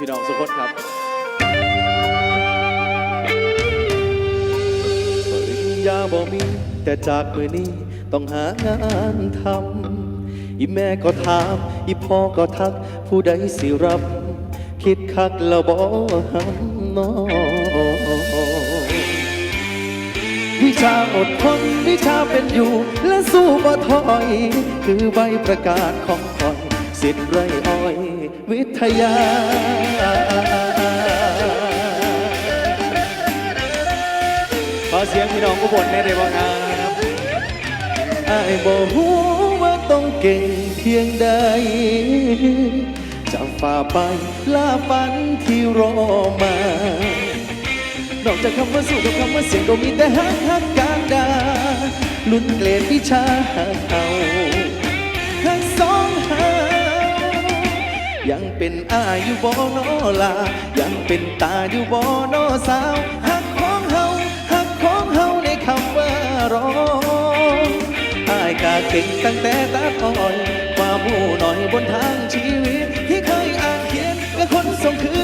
พี่น้องสุกคนครับปริญญาบ่มีแต่จากมือนี้ต้องหางานทำอีแม่ก็ถามอีพ่อก็ทัก ผู้ใดสิรับ คิดคักแล้วบ่หำน้อวิชาอดทนวิชาเป็นอยู่ และสู้บ่ถอย คือใบประกาศของคอย สิทธิ์ไรอ้อยวิทยา ขอเสียงพี่น้องกุบลแม่ได้บ้างครับไอ้บ่ฮู้ว่าต้องเก่งเพียงใดจะฝ่าไปลาฝันที่รอมานอกจากคำว่าสู้กับคำว่าเสียงก็มีแต่ฮักฮักการดาลุ้นเกรดวิชาหักเอา อาอยู่บ่นอลายังเป็นตาอยู่บ่นอสาวหักของเฮาหักของเฮาในคำว่ารออายกาเก่งตั้งแต่ตาอ่อนความหูหน่อยบนทางชีวิตที่เคยอ่านเขียนกับคนส่งคืน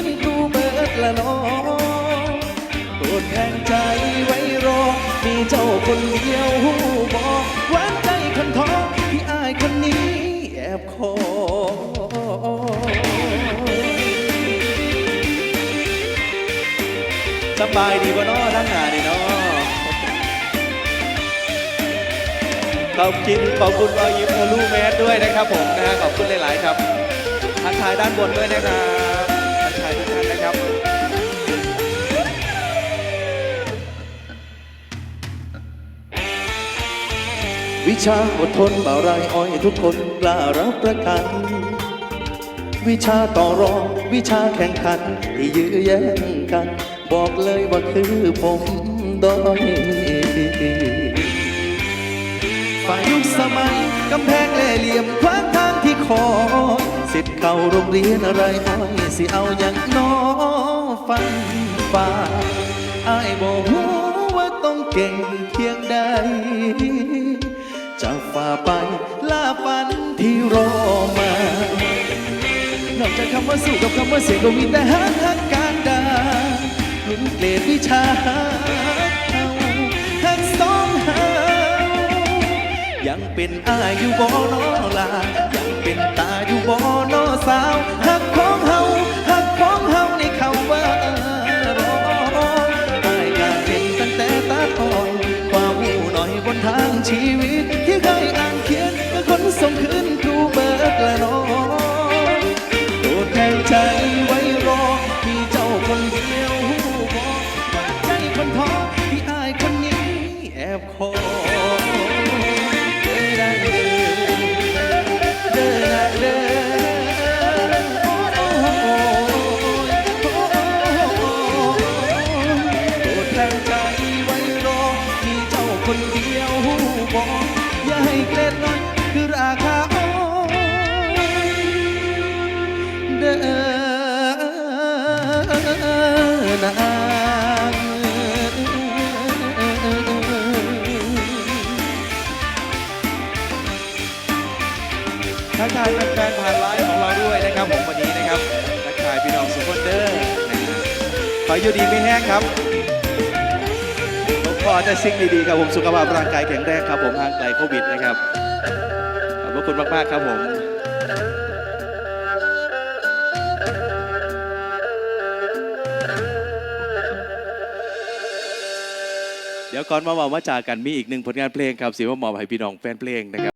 สบายดีบ่นาะทั้งหานี่เนาะขอบคุณขอบคุณรอยยิ้มทะลุแมสด้วยนะครับผมนะฮะขอบคุณหลาย ๆ ครับทักทายด้านบนด้วยนะครับทักทายทุกท่านนะครับวิชาอดทนบ่าไรอ้อยทุกคนกล้ารับประกัน วิชาต่อรอง วิชาแข่งขัน ที่ยื้อแย่งกัน บอกเลยว่าคือผมด้อยฝ่ายยุคสมัยกำแพงเล่ห์เหลี่ยมขวางทางที่คอสิทธิ์เข้าโรงเรียนอะไรอ้อยสิเอาอย่างน้อฟันฝ่าอายบอกหูว่าต้องเก่งเพียงใดจะฝ่าไปล่าฝันที่รอ จากคำว่าสู้กับคำว่าเสียก็มีแต่ฮักฮักการดาลุ้นเกรดวิชาฮักเอาฮักสองเฮายังเป็นอายอยู่บ่นอลา บคอยเด้อนะเด้อเด้อนะเด้อโอ้โหโอ้โอ้โปรดแทนใจไว้รอมีเจ้าคนเดียวหูบอกอย่าให้เกล็ดน้อย ทักทายแฟนๆผ่านไลฟ์ของเราด้วยนะครับผมวันนี้นะครับทักทายพี่น้องสุขคนเดอร์นะฮะขออยู่ดีไม่แห้งครับผมขอแต่สิ่งดีๆครับผมสุขภาพร่างกายแข็งแรงครับผมห่างไกลโควิดนะครับขอบพระคุณมากๆครับผมเดี๋ยวก่อนมาบอกมาจากกันมีอีกหนึ่งผลงานเพลงครับสิว่าหมอบให้พี่น้องแฟนเพลงนะครับ